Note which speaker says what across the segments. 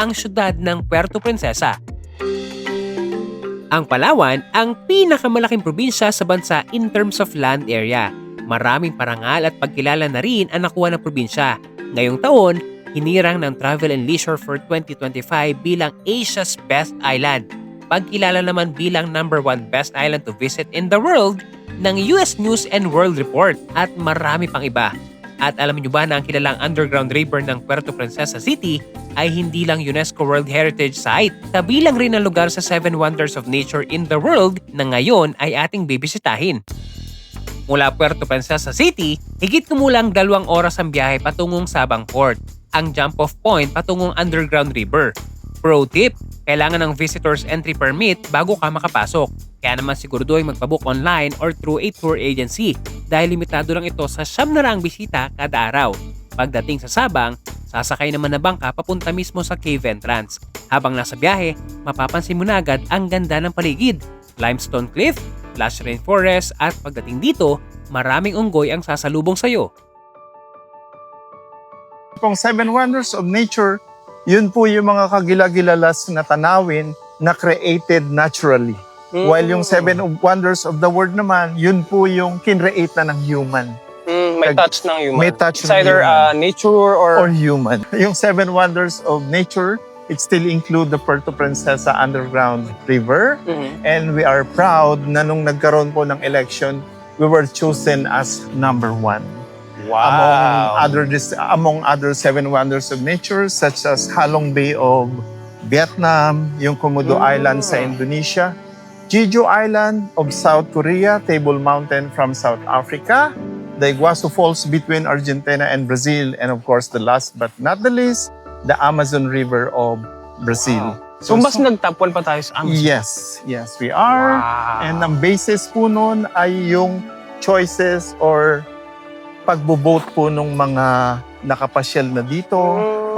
Speaker 1: ang syudad ng Puerto Princesa. Ang Palawan ang pinakamalaking probinsya sa bansa in terms of land area. Maraming parangal at pagkilala na rin ang nakuha ng probinsya. Ngayong taon, hinirang ng Travel and Leisure for 2025 bilang Asia's Best Island. Pagkilala naman bilang number one best island to visit in the world ng US News and World Report at marami pang iba. At alam niyo ba na ang kilalang underground river ng Puerto Princesa City ay hindi lang UNESCO World Heritage Site, kabilang rin ang lugar sa Seven Wonders of Nature in the World na ngayon ay ating bibisitahin. Mula Puerto Princesa City, higit kumulang dalawang oras ang biyahe patungong Sabang Port, ang jump-off point patungong underground river. Pro tip, kailangan ng visitor's entry permit bago ka makapasok. Kaya naman siguraduhin magpabook online or through a tour agency dahil limitado lang ito sa siyam na raang bisita kada araw. Pagdating sa Sabang, sasakay naman na bangka papunta mismo sa cave entrance. Habang nasa biyahe, mapapansin mo na agad ang ganda ng paligid. Limestone cliff, lush rainforest at pagdating dito, maraming unggoy ang sasalubong sa'yo.
Speaker 2: pong Seven Wonders of Nature, yun po yung mga kagilagilalas na tanawin na created naturally. While yung Seven Wonders of the World naman, yun po yung kinreate na ng human.
Speaker 3: Mm, may
Speaker 2: Nag-
Speaker 3: touch ng human.
Speaker 2: may touch
Speaker 3: It's
Speaker 2: ng
Speaker 3: either
Speaker 2: human.
Speaker 3: uh, nature or,
Speaker 2: Or human. Yung Seven Wonders of Nature, it still include the Puerto Princesa Underground River.
Speaker 3: Mhm.
Speaker 2: And we are proud na nung nagkaroon po ng election, we were chosen as number one. Among other among other seven wonders of nature such as Halong Bay of Vietnam, yung Komodo
Speaker 3: Mm.
Speaker 2: Island sa Indonesia, Jeju Island of South Korea, Table Mountain from South Africa, the Iguazu Falls between Argentina and Brazil, and of course the last but not the least, the Amazon River of Brazil.
Speaker 3: Wow. So, mas nag-top 1 pa tayo sa Amazon.
Speaker 2: Yes, yes, we are.
Speaker 3: Wow.
Speaker 2: And ang basis po nun ay yung choices or pagbo-vote po ng mga nakapasyal na dito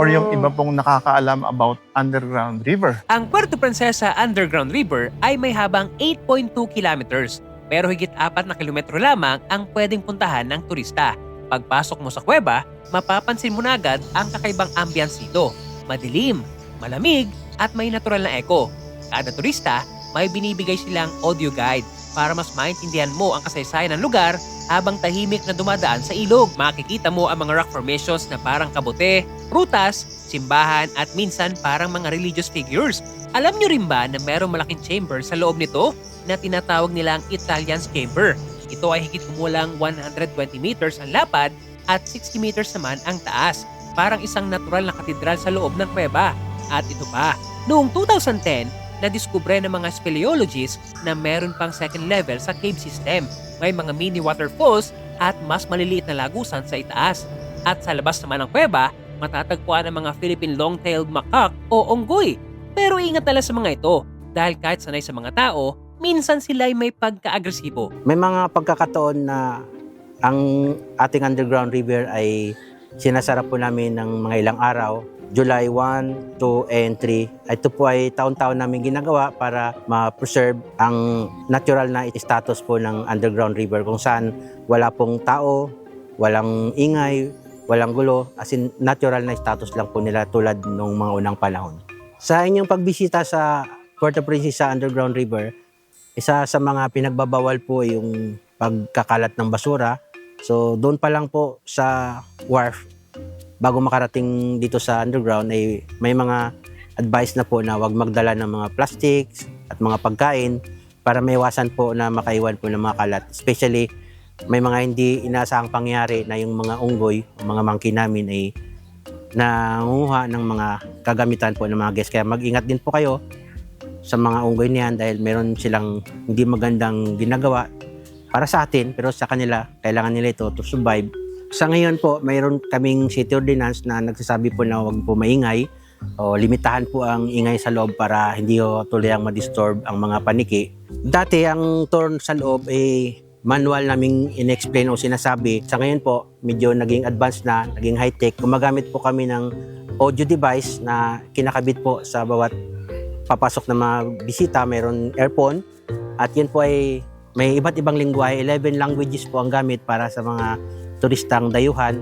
Speaker 2: or yung iba pong nakakaalam about underground river.
Speaker 1: Ang Puerto Princesa Underground River ay may habang 8.2 kilometers pero higit 4 na kilometro lamang ang pwedeng puntahan ng turista. Pagpasok mo sa kuweba, mapapansin mo na agad ang kakaibang ambience dito. Madilim, malamig, at may natural na echo. Kada turista, may binibigay silang audio guide para mas maintindihan mo ang kasaysayan ng lugar habang tahimik na dumadaan sa ilog. Makikita mo ang mga rock formations na parang kabute, prutas, simbahan at minsan parang mga religious figures. Alam nyo rin ba na merong malaking chamber sa loob nito na tinatawag nilang Italian's Chamber? Ito ay higit kumulang 120 meters ang lapad at 60 meters naman ang taas. Parang isang natural na katedral sa loob ng kuweba. At ito pa, noong 2010, nadiskubre ng mga speleologists na meron pang second level sa cave system. May mga mini waterfalls at mas maliliit na lagusan sa itaas. At sa labas naman ng kuweba, matatagpuan ang mga Philippine long-tailed macaque o onggoy. Pero ingat na lang sa mga ito dahil kahit sanay sa mga tao, minsan sila ay may pagka-agresibo.
Speaker 4: May mga pagkakataon na ang ating underground river ay sinasara po namin ng mga ilang araw. July 1, 2, and 3. Ito po ay taon-taon namin ginagawa para ma-preserve ang natural na status po ng underground river kung saan wala pong tao, walang ingay, walang gulo, as in natural na status lang po nila tulad nung mga unang panahon. Sa inyong pagbisita sa Puerto Princesa Underground River, isa sa mga pinagbabawal po yung pagkakalat ng basura. So doon pa lang po sa wharf, bago makarating dito sa underground ay may mga advice na po na wag magdala ng mga plastics at mga pagkain para maiwasan po na makaiwan po ng mga kalat. Especially may mga hindi inaasahang pangyayari na yung mga unggoy, o mga monkey namin ay nangunguha ng mga kagamitan po ng mga guests. Kaya mag-ingat din po kayo sa mga unggoy niyan dahil meron silang hindi magandang ginagawa para sa atin pero sa kanila kailangan nila ito to survive. Sa ngayon po, mayroon kaming city ordinance na nagsasabi po na huwag po maingay o limitahan po ang ingay sa loob para hindi ho tuloy ang ma-disturb ang mga paniki. Dati ang tour sa loob ay manual naming in-explain o sinasabi. Sa ngayon po, medyo naging advanced na, naging high-tech. Gumagamit po kami ng audio device na kinakabit po sa bawat papasok na mga bisita. Mayroon earphone at yun po ay may iba't ibang lingwahe. 11 languages po ang gamit para sa mga turistang dayuhan.